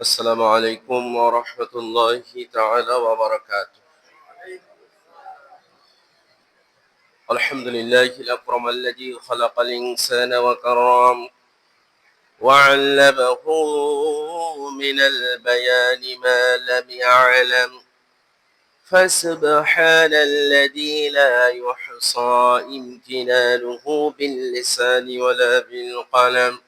السلام عليكم ورحمة الله تعالى وبركاته. الحمد لله الأكرم الذي خلق الإنسان وكرم وعلمه من البيان ما لم يعلم. فسبحان الذي لا يحصى امتنانه باللسان ولا بالقلم.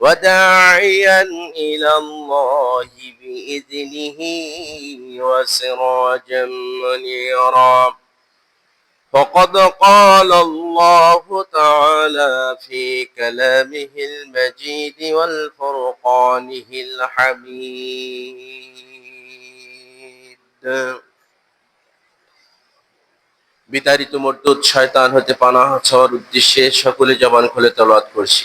وداعيا إلى الله بإذنه وسراجا منيرا فقد قال الله تعالى في كلامه المجيد والفرقانه الحميد বিতাড়িত মর্দুদ শয়তান হতে পানাহ চাওয়ার উদ্দেশ্যে সকলে জবান খুলে তলাত করছি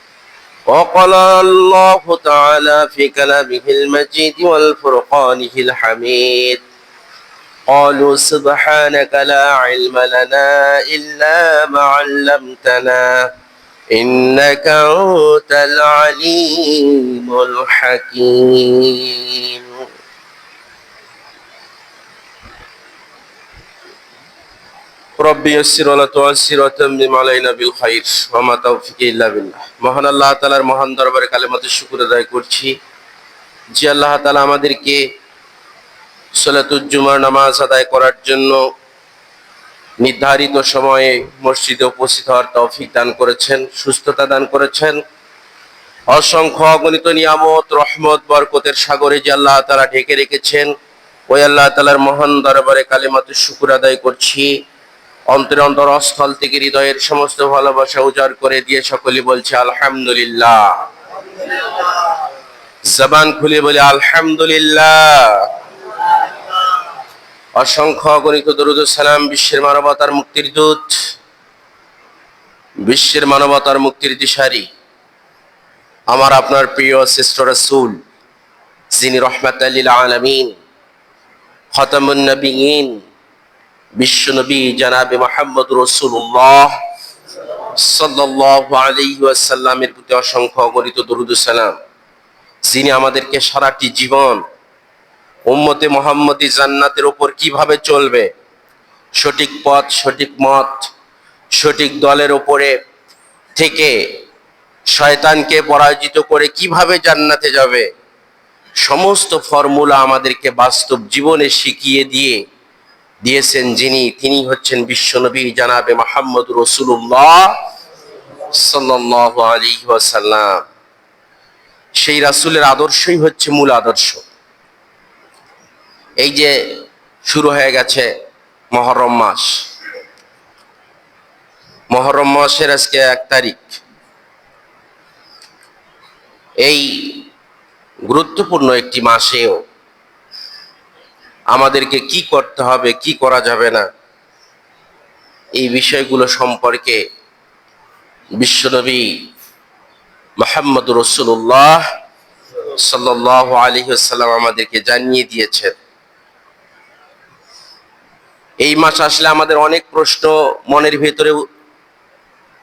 وقال الله تعالى في كلامه المجيد والفرقانه الحميد. قالوا سبحانك لا علم لنا إلا ما علمتنا إنك أنت العليم الحكيم. রব্বি ইয়াসসির ওয়া লা তুআসসির ওয়া তাম্মিম আলাইনা বিল খাইর ওয়া মা তাওফিকি ইল্লা বিল্লাহ। মহান আল্লাহ তাআলার মহান দরবারে কালেমাতে শুকর আদায় করছি। যে আল্লাহ তাআলা আমাদেরকে সালাতুল জুমার নামাজ আদায় করার জন্য নির্ধারিত সময়ে মসজিদে উপস্থিত হওয়ার তৌফিক দান করেছেন, সুস্থতা দান করেছেন। অসংখ্য অগণিত নিয়ামত, রহমত, বরকতের সাগরে যে আল্লাহ তাআলা ঢেকে রেখেছেন, ওই আল্লাহ তাআলার মহান দরবারে কালেমাতে শুকর আদায় করছি। অন্তর অন্তর স্থল থেকে হৃদয়ের সমস্ত ভালোবাসা উজাড় করে দিয়ে সকলে বলছে, আলহামদুলিল্লাহ। জবান খুলে বলে, আলহামদুলিল্লাহ। অসংখ্য অগণিত দরুদ সালাম, বিশ্বের মানবতার মুক্তির দূত, বিশ্বের মানবতার মুক্তির দিশারি। আমার আপনার প্রিয় শ্রেষ্ঠ রাসূল, যিনি রহমাত আলামিন, খতামুন নবীন বিশ্বনবী জানাবে মোহাম্মদ রসুল্লাহ সাল্লাহ আলী ওয়াসাল্লামের প্রতি অসংখ্য অগণিত দরুদ সালাম। যিনি আমাদেরকে সারাটি জীবন উম্মতে মোহাম্মদী জান্নাতের ওপর কীভাবে চলবে, সঠিক পথ, সঠিক মত, সঠিক দলের ওপরে থেকে শয়তানকে পরাজিত করে কীভাবে জান্নাতে যাবে, সমস্ত ফর্মুলা আমাদেরকে বাস্তব জীবনে শিখিয়ে দিয়ে দিয়েছেন যিনি, তিনি হচ্ছেন বিশ্বনবী জানাবে মাহমদ রসুল্লাহ ওয়াসাল্লাম। সেই রাসুলের আদর্শই হচ্ছে মূল আদর্শ। এই যে শুরু হয়ে গেছে মহরম মাস। মহরম মাসের আজকে এক তারিখ। এই গুরুত্বপূর্ণ একটি মাসেও আমাদেরকে কি করতে হবে, কি করা যাবে না, এই বিষয়গুলো সম্পর্কে বিশ্বনবী মোহাম্মদ রসুল্লাহ সাল্লাহ আলী সাল্লাম আমাদেরকে জানিয়ে দিয়েছেন। এই মাস আসলে আমাদের অনেক প্রশ্ন মনের ভেতরে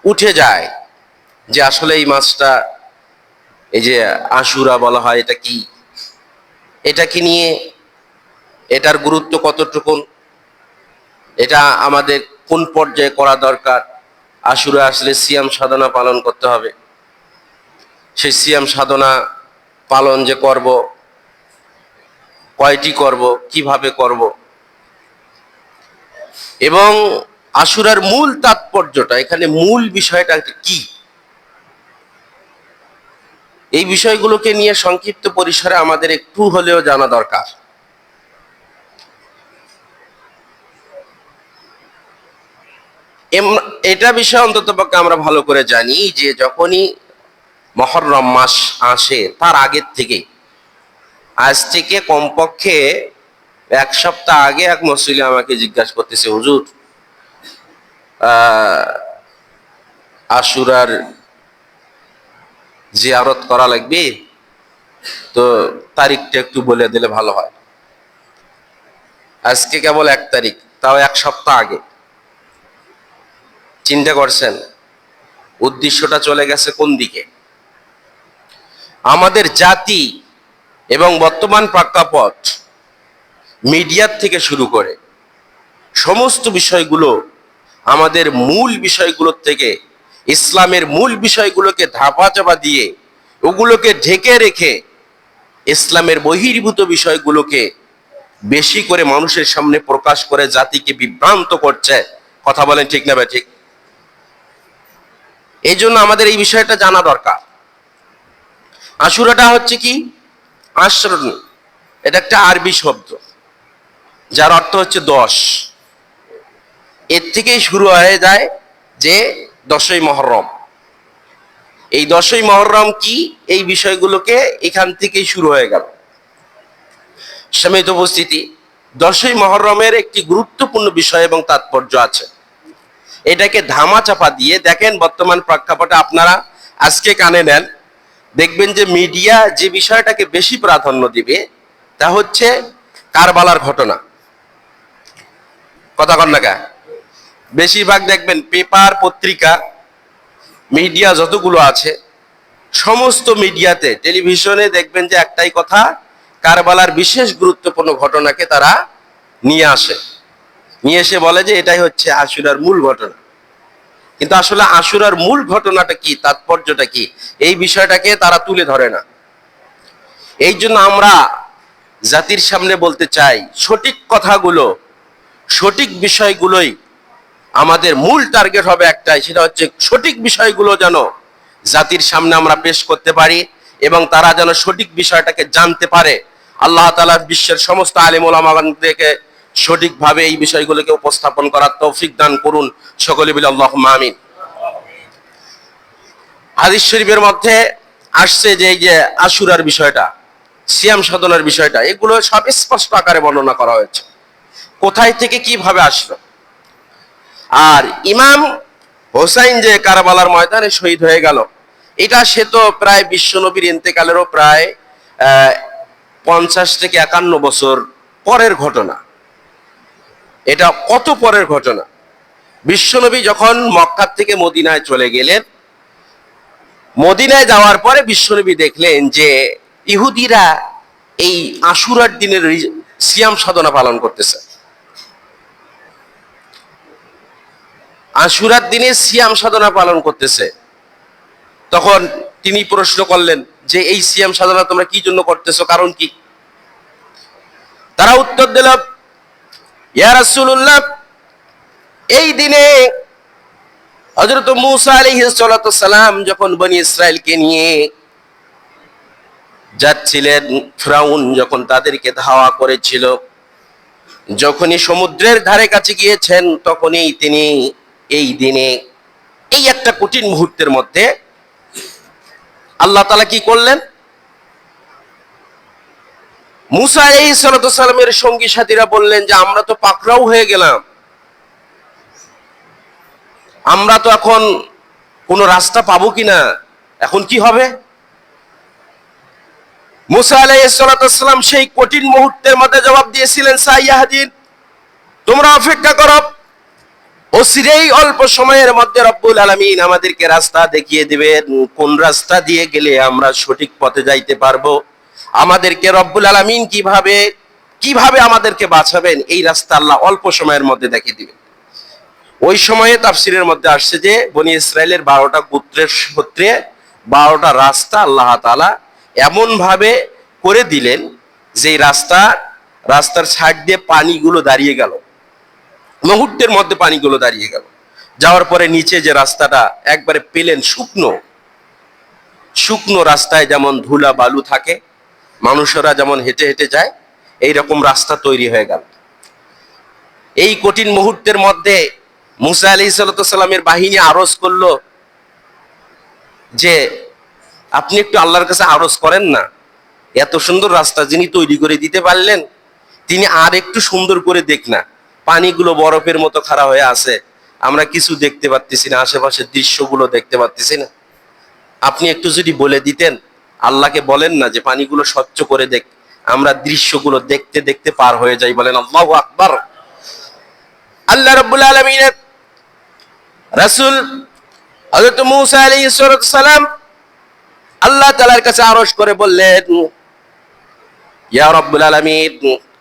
উঠে যায় যে আসলে এই মাসটা এই যে আশুরা বলা হয়, এটা কি? এটা কি নিয়ে এটার গুরুত্ব কতটুকু? এটা আমাদের কোন পর্যায়ে করা দরকার? আশুরা আসলে সিয়াম সাধনা পালন করতে হবে। সেই সিয়াম সাধনা পালন যে করব, কয়টি করব, কীভাবে করব? এবং আশুরার মূল তাৎপর্যটা, এখানে মূল বিষয়টা কি? এই বিষয়গুলোকে নিয়ে সংক্ষিপ্ত পরিসরে আমাদের একটু হলেও জানা দরকার। এটা বিষয় অন্তত পক্ষে আমরা ভালো করে জানি যে যখনই মহরম মাস আসে, তার আগের থেকে আজ থেকে কমপক্ষে এক সপ্তাহ আগে এক মসজিদে আমাকে জিজ্ঞাসা করতেছে, হুজুর আশুরার জিয়ারত করা লাগবে? তো তারিখটা একটু বলে দিলে ভালো হয়। আজকে কেবল এক তারিখ, তাও এক সপ্তাহ আগে। চিন্তা করছেন, উদ্দেশ্যটা চলে গেছে কোন দিকে? আমাদের জাতি এবং বর্তমান প্রেক্ষাপট মিডিয়ার থেকে শুরু করে সমস্ত বিষয়গুলো, আমাদের মূল বিষয়গুলোর থেকে, ইসলামের মূল বিষয়গুলোকে ধাপা চাপা দিয়ে, ওগুলোকে ঢেকে রেখে ইসলামের বহির্ভূত বিষয়গুলোকে বেশি করে মানুষের সামনে প্রকাশ করে জাতিকে বিভ্রান্ত করছে। কথা বলেন ঠিক না ঠিক? এই জন্য আমাদের এই বিষয়টা জানা দরকার। আশুরাটা হচ্ছে কি? আশ্রণ এটা একটা আরবি শব্দ, যার অর্থ হচ্ছে দশ। এর থেকেই শুরু হয়ে যায় যে দশই মহরম। এই দশই মহরম কি? এই বিষয়গুলোকে এখান থেকেই শুরু হয়ে গেল। সমিত উপস্থিতি। দশই মহরমের একটি গুরুত্বপূর্ণ বিষয় এবং তাৎপর্য আছে। এটাকে ধামা চাপা দিয়ে দেখেন বর্তমান প্রেক্ষাপটে আপনারা আজকে কানে নেন, দেখবেন যে মিডিয়া যে বিষয়টাকে বেশি প্রাধান্য দিবে, তা হচ্ছে কারবালার ঘটনা। কথা কন না বেশিরভাগ দেখবেন পেপার, পত্রিকা, মিডিয়া যতগুলো আছে, সমস্ত মিডিয়াতে, টেলিভিশনে দেখবেন যে একটাই কথা, কারবালার বিশেষ গুরুত্বপূর্ণ ঘটনাকে তারা নিয়ে আসে। নিয়ে এসে বলে যে এটাই হচ্ছে আশুরার মূল ঘটনা। কিন্তু আসলে আশুরার মূল ঘটনাটা কি, তাৎপর্যটা কি? এই বিষয়টাকে তারা তুলে ধরে না। এই জন্য আমরা জাতির সামনে বলতে চাই, সঠিক কথাগুলো, সঠিক বিষয়গুলোই আমাদের মূল টার্গেট হবে একটাই, সেটা হচ্ছে সঠিক বিষয়গুলো যেন জাতির সামনে আমরা পেশ করতে পারি এবং তারা যেন সঠিক বিষয়টাকে জানতে পারে। আল্লাহ তালা বিশ্বের সমস্ত আলিম ওলামাকে সঠিকভাবে এই বিষয়গুলোকে উপস্থাপন করার তৌফিক দান করুন সকলে বিল আল্লাহ মামিন হাদিস শরীফের মধ্যে আসছে যে যে আশুরার বিষয়টা, সিয়াম সাধনার বিষয়টা, এগুলো সব স্পষ্ট আকারে বর্ণনা করা হয়েছে। কোথায় থেকে কীভাবে আসলো? আর ইমাম হোসাইন যে কারাবালার ময়দানে শহীদ হয়ে গেল, এটা সে তো প্রায় বিশ্বনবীর ইন্তেকালেরও প্রায় পঞ্চাশ থেকে একান্ন বছর পরের ঘটনা। এটা কত পরের ঘটনা? বিশ্বনবী যখন মক্কার থেকে মদিনায় চলে গেলেন, মদিনায় যাওয়ার পরে বিশ্বনবী দেখলেন যে ইহুদিরা এই আশুরার দিনের সিয়াম সাধনা পালন করতেছে। আশুরার দিনে সিয়াম সাধনা পালন করতেছে। তখন তিনি প্রশ্ন করলেন যে, এই সিয়াম সাধনা তোমরা কি জন্য করতেছো? কারণ কি? তারা উত্তর দিল ইয়া রাসূলুল্লাহ, এই দিনে হযরত মূসা আলাইহিস সালাতু সালাম যখন বনি ইসরায়েলকে নিয়ে যাচ্ছিলেন, ফ্রাউন যখন তাদেরকে ধাওয়া করেছিল, যখনই সমুদ্রের ধারে কাছে গিয়েছেন, তখনই তিনি এই দিনে, এই একটা কঠিন মুহূর্তের মধ্যে আল্লাহ তালা কি করলেন? মুসা সালামের সঙ্গী সাথীরা বললেন যে, আমরা তো পাকড়াও হয়ে গেলাম। আমরা তো এখন কোনো রাস্তা পাবো কিনা? এখন কি হবে? মুসা আলাইসালাম সেই কঠিন মুহূর্তের মধ্যে জবাব দিয়েছিলেন সাইয়াহাদিন তোমরা অপেক্ষা করো। অচিরেই অল্প সময়ের মধ্যে রব্বুল আলমিন আমাদেরকে রাস্তা দেখিয়ে দিবেন। কোন রাস্তা দিয়ে গেলে আমরা সঠিক পথে যাইতে পারব? আমাদেরকে রব্বুল আলমিন কীভাবে কীভাবে আমাদেরকে বাঁচাবেন, এই রাস্তা আল্লাহ অল্প সময়ের মধ্যে দেখিয়ে দিবেন। ওই সময়ে তাফসিরের মধ্যে আসছে যে, বনি ইসরায়েলের বারোটা গোত্রের সূত্রে বারোটা রাস্তা আল্লাহ তালা এমন ভাবে করে দিলেন যে রাস্তা, রাস্তার সাইড দিয়ে পানিগুলো দাঁড়িয়ে গেল। মুহূর্তের মধ্যে পানিগুলো দাঁড়িয়ে গেল। যাওয়ার পরে নিচে যে রাস্তাটা একবারে পেলেন শুকনো শুকনো রাস্তায় যেমন ধুলা বালু থাকে মানুষেরা যেমন হেঁটে হেঁটে যায় এই রকম রাস্তা তৈরি হয়ে গেল। এই কঠিন মুহূর্তের মধ্যে মুসা আলি সাল্লামের বাহিনী আরজ করল যে, আপনি একটু আল্লাহর কাছে আরজ করেন না। এত সুন্দর রাস্তা যিনি তৈরি করে দিতে পারলেন, তিনি আর একটু সুন্দর করে দেখ না। পানিগুলো বরফের মতো খাড়া হয়ে আছে। আমরা কিছু দেখতে পাচ্ছি না, আশেপাশের দৃশ্যগুলো দেখতে পাচ্ছি না। আপনি একটু যদি বলে দিতেন আল্লাহকে বলেন না যে পানিগুলো স্বচ্ছ করে দেখ, আমরা দৃশ্যগুলো দেখতে দেখতে পার হয়ে যাই বলেন আল্লাহ আকবর। আল্লাহ রব্বুল আলমিনের রাসূল আলাইহিস সালাম আল্লাহ তাআলার কাছে আরজ করে বললেন, ইয়া রব্বুল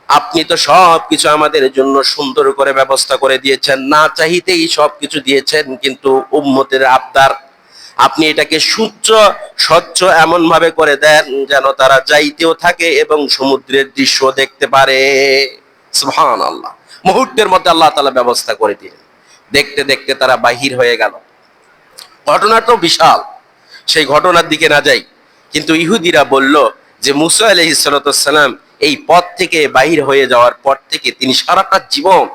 আপনি তো সব কিছু আমাদের জন্য সুন্দর করে ব্যবস্থা করে দিয়েছেন, না চাহিতেই সব কিছু দিয়েছেন, কিন্তু উম্মতের আবদার আপনি এটাকে সুচ্চ স্বচ্ছ এমন ভাবে করে দেন যেন তারা যাইতেও থাকে এবং সমুদ্রের দৃশ্য দেখতে পারে। সুবহান আল্লাহ মুহূর্তের মধ্যে আল্লাহ তালা ব্যবস্থা করে দিলেন। দেখতে দেখতে তারা বাহির হয়ে গেল। ঘটনা তো বিশাল। সেই ঘটনার দিকে না যাই, কিন্তু ইহুদিরা বলল যে মুসা আলহিসাল্লাম এই পথ থেকে বাহির হয়ে যাওয়ার পর থেকে তিনি সারাটা জীবন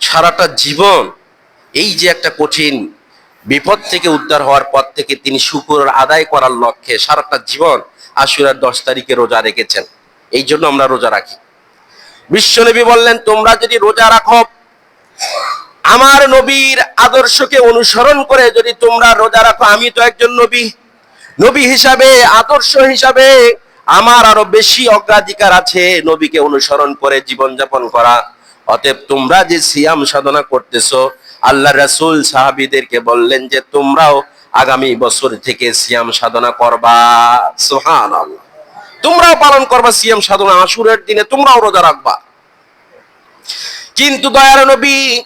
সারাটা জীবন এই যে একটা কঠিন বিপদ থেকে উদ্ধার হওয়ার পর থেকে তিনি শুকুর আদায় করার লক্ষ্যে সারাটা জীবন আশুরার দশ তারিখে রোজা রেখেছেন। এই জন্য আমরা রোজা রাখি। বিশ্বনবী বললেন, তোমরা যদি রোজা রাখো, আমার নবীর আদর্শকে অনুসরণ করে যদি তোমরা রোজা রাখো, আমি তো একজন নবী। নবী হিসাবে, আদর্শ হিসাবে আমার আরও বেশি অগ্রাধিকার আছে নবীকে অনুসরণ করে জীবনযাপন করা। অতএব তোমরা যে সিয়াম সাধনা করতেছো আল্লাহ রাসূল সাহাবীদেরকে বললেন যে, তোমরাও আগামী বছর থেকে সিয়াম সাধনা করবা। সুবহানাল্লাহ। তোমরাও পালন করবা সিয়াম সাধনা আশুরের দিনে, তোমরাও রোজা রাখবা। কিন্তু দয়ার নবী,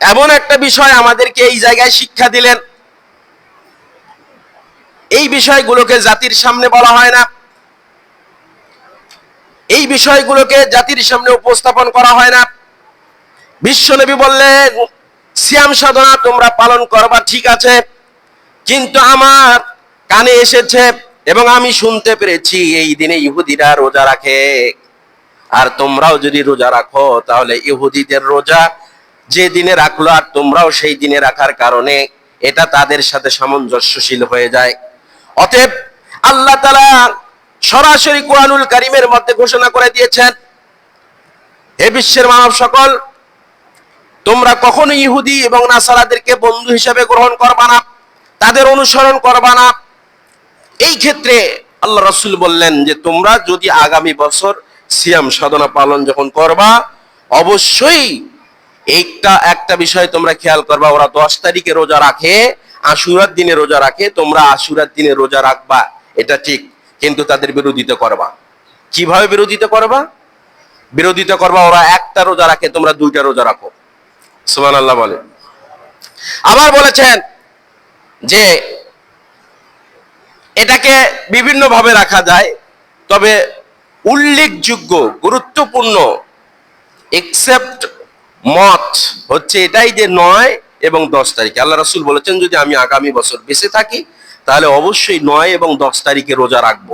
এমন একটা বিষয় আমাদেরকে এই জায়গায় শিক্ষা দিলেন। এই বিষয়গুলোকে জাতির সামনে বলা হয় না। এই বিষয়গুলোকে জাতির সামনে উপস্থাপন করা হয় না। বিশ্বনবী বললেন সিয়াম সাধনা তোমরা পালন করবা, ঠিক আছে? কিন্তু আমার কানে এসেছে এবং আমি শুনতে পেরেছি, এই দিনে ইহুদিরা রোজা রাখে। আর তোমরাও যদি রোজা রাখো, তাহলে ইহুদিদের রোজা যে দিনে রাখল আর তোমরাও সেই দিনে রাখার কারণে এটা তাদের সাথে সামঞ্জস্যশীল হয়ে যায়। অতএব আল্লাহ তালা সরাসরি কোরআনুল কারিমের মধ্যে ঘোষণা করে দিয়েছেন, হে বিশ্বের মানব সকল তোমরা কখনো ইহুদি এবং নাসারাদেরকে বন্ধু হিসেবে গ্রহণ করবা না, তাদের অনুসরণ করবা না। এই ক্ষেত্রে আল্লাহ রসুল বললেন যে, তোমরা যদি আগামী বছর সিয়াম সাধনা পালন যখন করবা, অবশ্যই একটা একটা বিষয় তোমরা খেয়াল করবা, ওরা দশ তারিখে রোজা রাখে, আশুরার দিনে রোজা রাখে, তোমরা আশুরার দিনে রোজা রাখবা, এটা ঠিক, কিন্তু তাদের বিরোধিতা করবা। কীভাবে বিরোধিতা করবা? বিরোধিতা করবা, ওরা একটা রোজা রাখে, তোমরা দুইটা রোজা রাখো। সুমান আল্লাহ বলে। আবার বলেছেন যে এটাকে বিভিন্ন ভাবে রাখা যায়, তবে উল্লেখযোগ্য, গুরুত্বপূর্ণ এক্সেপ্ট মত হচ্ছে এটাই যে নয় এবং দশ তারিখে। আল্লাহ রাসুল বলেছেন, যদি আমি আগামী বছর বেঁচে থাকি, তাহলে অবশ্যই নয় এবং দশ তারিখে রোজা রাখব।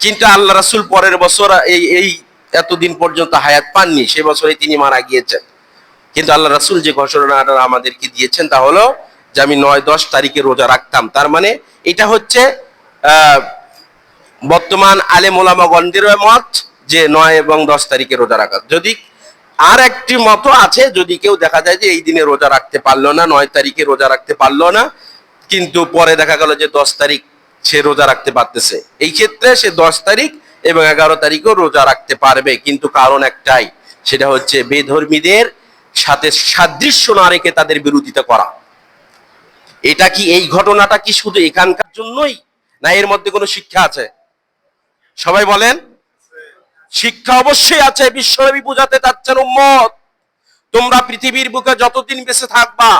কিন্তু আল্লাহ রাসুল পরের বছর এই এই এতদিন পর্যন্ত হায়াত পাননি, সে বছরে তিনি মারা গিয়েছেন। কিন্তু আল্লাহ রাসুল যে ঘোষণাটা আমাদেরকে দিয়েছেন তা হলো যে আমি নয় দশ তারিখে রোজা রাখতাম। তার মানে এটা হচ্ছে বর্তমান আলেম ওলামাগণদের মত যে নয় এবং দশ তারিখে রোজা রাখা। যদি আর একটি মত আছে, যদি কেউ দেখা যায় যে এই দিনে রোজা রাখতে পারল না, নয় তারিখে রোজা রাখতে পারল না, কিন্তু পরে দেখা গেল যে দশ তারিখ সে রোজা রাখতে পারতেছে। এই ক্ষেত্রে সে দশ তারিখ এবং এগারো তারিখও রোজা রাখতে পারবে। কিন্তু কারণ একটাই, সেটা হচ্ছে বেধর্মীদের সাথে সাদৃশ্য না রেখে তাদের বিরোধিতা করা। এটা কি, এই ঘটনাটা কি শুধু এখানকার জন্যই, না এর মধ্যে কোনো শিক্ষা আছে? সবাই বলেন? শিক্ষা অবশ্যই আছে, বিশ্বনবী বুঝাতে চাচ্ছেন, উম্মত! তোমরা পৃথিবীর বুকে যতদিন বেঁচে থাকবা,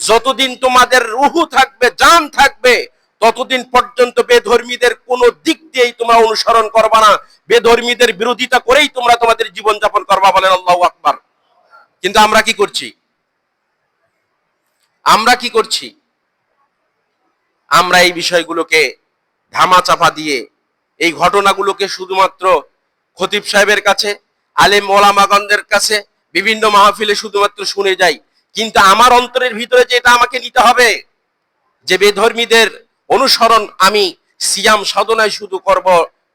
যতদিন তোমাদের রুহু থাকবে, জান থাকবে, ততদিন পর্যন্ত বেধর্মীদের কোন দিক দিয়েই তোমরা অনুসরণ করবা না। বেধর্মীদের বিরোধিতা করেই তোমরা তোমাদের জীবন যাপন করবা বলেন আল্লাহ আকবার। কিন্তু আমরা কি করছি? আমরা কি করছি? আমরা এই বিষয়গুলোকে ধামাচাপা দিয়ে, এই ঘটনাগুলোকে শুধুমাত্র খতিব সাহেবের কাছে, আলেম ওলামাগঞ্জের কাছে, বিভিন্ন মাহফিলে শুধুমাত্র শুনে যাই। কিন্তু আমার অন্তরের ভিতরে যে এটা আমাকে নিতে হবে, যে বেধর্মীদের অনুসরণ আমি সিয়াম সাধনায় শুধু করব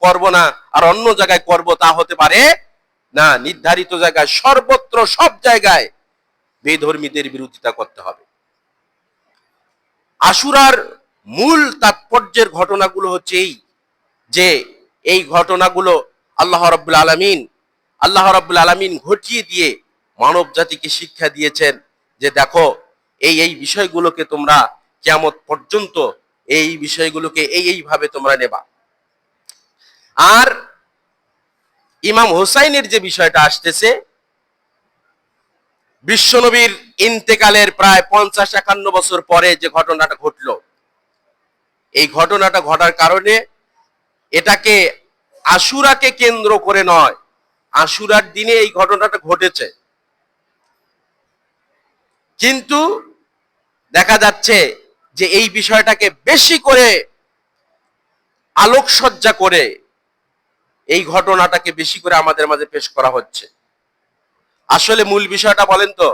করব না, আর অন্য জায়গায় করব তা হতে পারে না, নির্ধারিত জায়গায়, সর্বত্র সব জায়গায় বেধর্মীদের বিরোধিতা করতে হবে। আশুরার মূল তাৎপর্যের ঘটনাগুলো হচ্ছে এই, যে এই ঘটনাগুলো আল্লাহ রব্বুল আলমিন, আল্লাহ রব্বুল আলমিন ঘটিয়ে দিয়ে মানব জাতিকে শিক্ষা দিয়েছেন যে দেখো, এই এই বিষয়গুলোকে তোমরা কেমন পর্যন্ত, এই বিষয়গুলোকে এই, এইভাবে তোমরা নেবা। আর ইমাম হোসাইনের যে বিষয়টা আসতেছে, বিশ্বনবীর ইন্তেকালের প্রায় পঞ্চাশ একান্ন বছর পরে যে ঘটনাটা ঘটলো। এই ঘটনাটা ঘটার কারণে এটাকে আশুরাকে কেন্দ্র করে নয়, আশুরার দিনে এই ঘটনাটা ঘটেছে। কিন্তু দেখা যাচ্ছে যে এই বিষয়টাকে বেশি করে আলোকসজ্জা করে এই ঘটনাটাকে বেশি করে আমাদের মাঝে পেশ করা হচ্ছে। আসলে মূল বিষয়টা বলেন তো,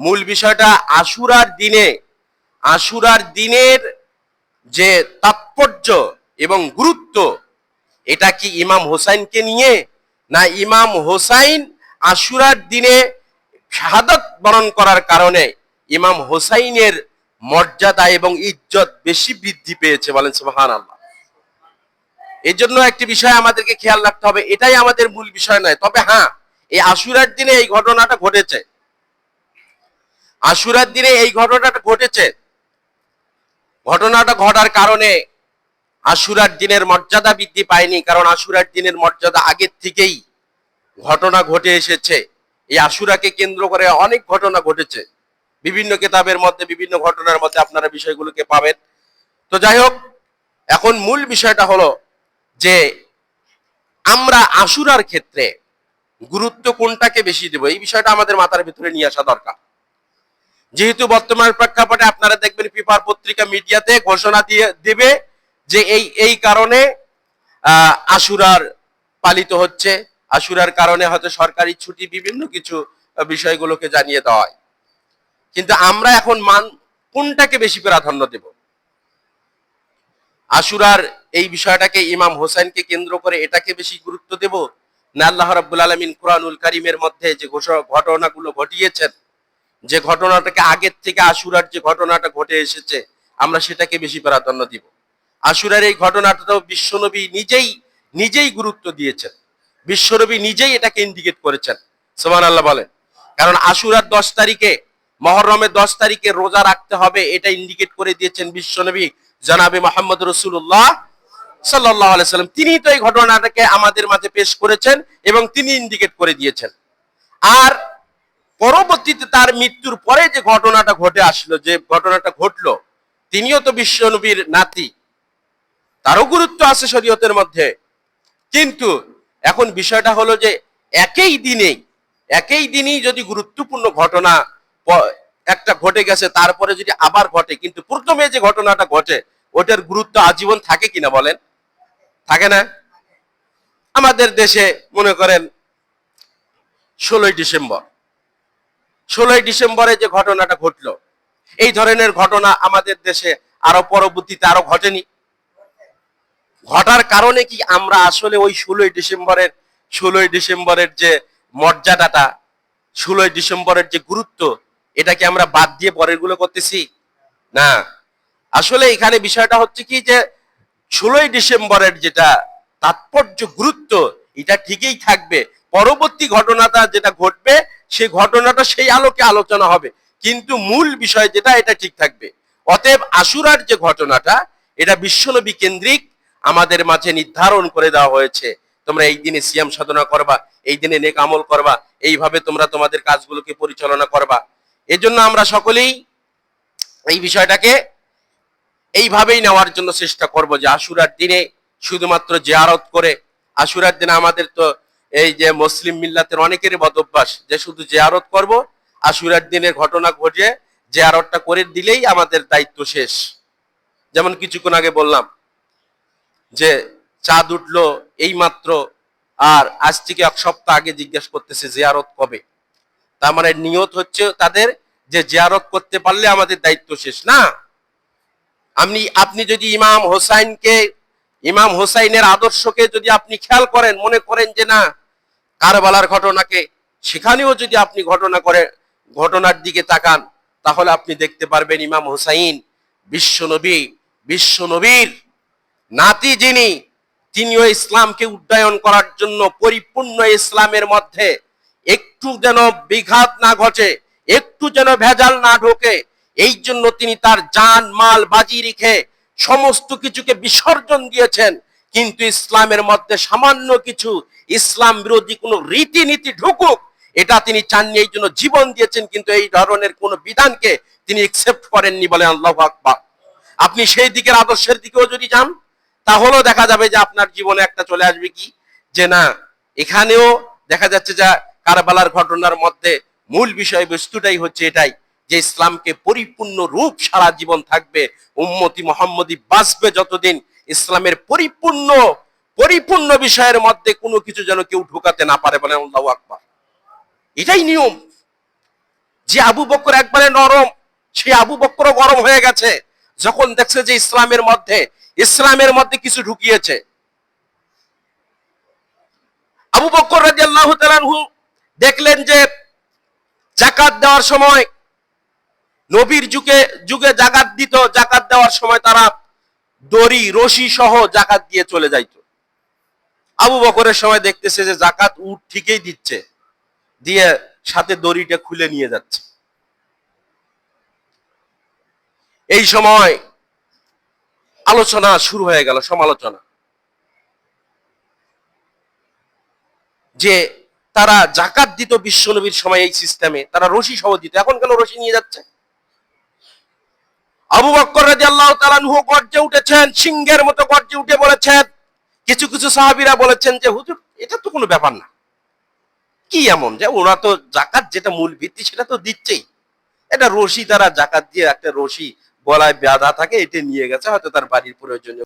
মূল বিষয়টা আশুরার দিনে, আশুরার দিনের যে তাৎপর্য এবং গুরুত্ব, এটা কি ইমাম হোসাইনকে নিয়ে না ইমাম হোসাইন আশুরার দিনে শাহাদত বরণ করার কারণে ইমাম হোসাইনের মর্যাদা এবং ইজ্জত বেশি বৃদ্ধি পেয়েছে বলেন সুবহান আল্লাহ এই জন্য একটি বিষয় আমাদেরকে খেয়াল রাখতে হবে, এটাই আমাদের মূল বিষয় নয়। তবে হ্যাঁ এই আশুরার দিনে এই ঘটনাটা ঘটেছে। আশুরার দিনে এই ঘটনাটা ঘটেছে। ঘটনাটা ঘটার কারণে আশুরার দিনের মর্যাদা বৃদ্ধি পায়নি, কারণ আশুরার দিনের মর্যাদা আগের থেকেই ঘটনা ঘটে এসেছে। এই আশুরাকে কেন্দ্র করে অনেক ঘটনা ঘটেছে। বিভিন্ন কেতাবের মধ্যে, বিভিন্ন ঘটনার মধ্যে আপনারা বিষয়গুলোকে পাবেন। তো যাই হোক, এখন মূল বিষয়টা হলো যে আমরা আশুরার ক্ষেত্রে গুরুত্ব কোনটাকে বেশি দেব? এই বিষয়টা আমাদের মাথার ভিতরে নিয়ে আসা দরকার। যেহেতু বর্তমান প্রেক্ষাপটে আপনারা দেখবেন পেপার পত্রিকা মিডিয়াতে ঘোষণা দিয়ে, দেবে যে এই এই কারণে আশুরার পালিত হচ্ছে। আশুরার কারণে হয়তো সরকারি ছুটি, বিভিন্ন কিছু বিষয়গুলোকে জানিয়ে দেওয়া হয়। কিন্তু আমরা এখন মান কোনটাকে বেশি প্রাধান্য দেব? আশুরার এই বিষয়টাকে ইমাম হোসেনকে কেন্দ্র করে এটাকে বেশি গুরুত্ব দেব? না আল্লাহ রাব্বুল আলামিন কুরআনুল কারীমের মধ্যে যে ঘটনাগুলো ঘটিয়েছেন, যে ঘটনাটাকে আগের থেকে আশুরার যে ঘটনাটা ঘটে এসেছে, আমরা সেটাকে বেশি প্রাধান্য দিব। আশুরার এই ঘটনাটাও বিশ্বনবী নিজেই নিজেই গুরুত্ব দিয়েছেন। বিশ্বনবী নিজেই এটাকে ইন্ডিকেট করেছেন। সোমান আল্লাহ বলেন। কারণ আশুরার দশ তারিখে, মহরমের দশ তারিখে রোজা রাখতে হবে, এটা ইন্ডিকেট করে দিয়েছেন বিশ্বনবী। জনাবে মোহাম্মদ রসুল্লাহ সাল্লাহ তিনি তো এই ঘটনাটাকে আমাদের মাঝে পেশ করেছেন এবং তিনি ইন্ডিকেট করে দিয়েছেন। আর পরবর্তীতে তার মৃত্যুর পরে যে ঘটনাটা ঘটে আসলো, যে ঘটনাটা ঘটলো, তিনিও তো বিশ্বনবীর নাতি। তারও গুরুত্ব আছে শরীয়তের মধ্যে। কিন্তু এখন বিষয়টা হলো যে একই দিনেই, একই দিনই যদি গুরুত্বপূর্ণ ঘটনা একটা ঘটে গেছে, তারপরে যদি আবার ঘটে, কিন্তু প্রথমে যে ঘটনাটা ঘটে ওটার গুরুত্ব আজীবন থাকে কিনা বলেন? থাকে না? আমাদের দেশে মনে করেন ষোলোই ডিসেম্বর। ষোলোই ডিসেম্বরে যে ঘটনাটা ঘটলো, এই ধরনের ঘটনা আমাদের দেশে আরও পরবর্তীতে আরও ঘটেনি। ঘটার কারণে কি আমরা আসলে ওই ষোলোই ডিসেম্বরের ষোলোই ডিসেম্বরের যে মর্যাদাটা, ষোলোই ডিসেম্বরের যে গুরুত্ব এটা কি আমরা বাদ দিয়ে পরেরগুলো করতেছি? না। আসলে এখানে বিষয়টা হচ্ছে কি যে, ষোলোই ডিসেম্বরের যেটা তাৎপর্য, গুরুত্ব, এটা ঠিকই থাকবে। পরবর্তী ঘটনাটা যেটা ঘটবে, সেই ঘটনাটা সেই আলোকে আলোচনা হবে। কিন্তু মূল বিষয় যেটা, এটা ঠিক থাকবে। অতএব আশুরার যে ঘটনাটা, এটা বিশ্বনবী কেন্দ্রিক আমাদের মাঝে নির্ধারণ করে দেওয়া হয়েছে। তোমরা এই দিনে সিয়াম সাধনা করবা, এই দিনে নেক আমল করবা, এইভাবে তোমরা তোমাদের কাজগুলোকে পরিচালনা করবা। এজন্য আমরা সকলেই এই বিষয়টাকে এইভাবেই নেওয়ার জন্য চেষ্টা করব যে আশুরার দিনে শুধুমাত্র জিয়ারত করে, আশুরার দিনে আমাদের তো এই যে মুসলিম মিল্লাতের অনেকেরই বদ অভ্যাস যে শুধু জিয়ারত করব, আশুরার দিনের ঘটনা ঘটে জিয়ারতটা করে দিলেই আমাদের দায়িত্ব শেষ। যেমন কিছুক্ষণ আগে বললাম যে চাঁদ উঠল এই মাত্র আর আজ থেকে এক সপ্তাহ আগে জিজ্ঞেস করতেছে জিয়ারত কবে। তার মানে নিয়ত হচ্ছে তাদের যে জিয়ারত করতে পারলে আমাদের দায়িত্ব শেষ। না আপনি আপনি যদি ইমাম হোসাইনকে, ইমাম হোসাইনের আদর্শকে যদি আপনি খেয়াল করেন, মনে করেন যে না, কারবালার ঘটনাকে, সেখানেও যদি আপনি ঘটনা করে, ঘটনার দিকে তাকান, তাহলে আপনি দেখতে পারবেন ইমাম হোসাইন বিশ্বনবী বিশ্বনবীর নাতি যিনি, তিনিও ইসলামকে উড্ডয়ন করার জন্য পরিপূর্ণ ইসলামের মধ্যে একটু যেন বিঘাত না ঘটে, একটু যেন ভেজাল না ঢোকে এই জন্য তিনি তার জান, মাল, বাজি রেখে সমস্ত কিছুকে বিসর্জন দিয়েছেন। কিন্তু ইসলামের মধ্যে সামান্য কিছু ইসলাম বিরোধী কোনো রীতিনীতি ঢুকুক, এটা তিনি চাননি, এই জন্য জীবন দিয়েছেন, কিন্তু এই ধরনের কোন বিধানকে তিনি একসেপ্ট করেননি বলে আল্লাহ আকবার। আপনি সেই দিকের আদর্শের দিকেও যদি যান, তাহলেও দেখা যাবে যে আপনার জীবনে একটা চলে আসবে কি? যে না, এখানেও দেখা যাচ্ছে যে কারবালার ঘটনার মধ্যে মূল বিষয়বস্তুটাই হচ্ছে এটাই। যে ইসলামকে পরিপূর্ণ রূপ সারা জীবন থাকবে, উম্মতি মোহাম্মদী বাঁচবে যতদিন ইসলামের পরিপূর্ণ পরিপূর্ণ বিষয়ের মধ্যে কোনো কিছু যেন কেউ ঢুকাতে না পারে বলে আল্লাহ আকবার। এটাই নিয়ম। যে আবু বক্কর একবারে নরম, সে আবু বক্করও গরম হয়ে গেছে, যখন দেখছে যে ইসলামের মধ্যে ইসলামের মধ্যে কিছু ঢুকিয়েছে। আবু বক্কর রাদিয়াল্লাহু তাআলাহু দেখলেন যে জাকাত দেওয়ার সময় নবীর যুগে যুগে জাকাত দিত, জাকাত দেওয়ার সময় তারা দড়ি, রশি সহ জাকাত দিয়ে চলে যাইত। আবু বকরের সময় দেখতেছে যে জাকাত উঠ ঠিকই দিচ্ছে, দিয়ে সাথে দড়িটা খুলে নিয়ে যাচ্ছে। এই সময় আলোচনা শুরু হয়ে গেল, সমালোচনা। যে তারা জাকাত দিত বিশ্বনবীর সময় এই সিস্টেমে তারা রশি সহ দিত, এখন কেন রশি নিয়ে যাচ্ছে? আবু বক্কর রাজি আল্লাহ তালানহু গর্জে উঠেছেন, সিংহের মতো গর্জে উঠে বলেছেন। কিছু কিছু সাহাবিরা বলেছেন যে, হুজুর, এটা তো কোনো ব্যাপার না। কি এমন যে, ওরা তো জাকাত যেটা মূল ভিত্তি, সেটা তো দিচ্ছেই। এটা রশি, তারা জাকাত দিয়ে একটা রশি গলায় ব্যাধা থাকে, এটা নিয়ে গেছে, হয়তো তার বাড়ির প্রয়োজনীয়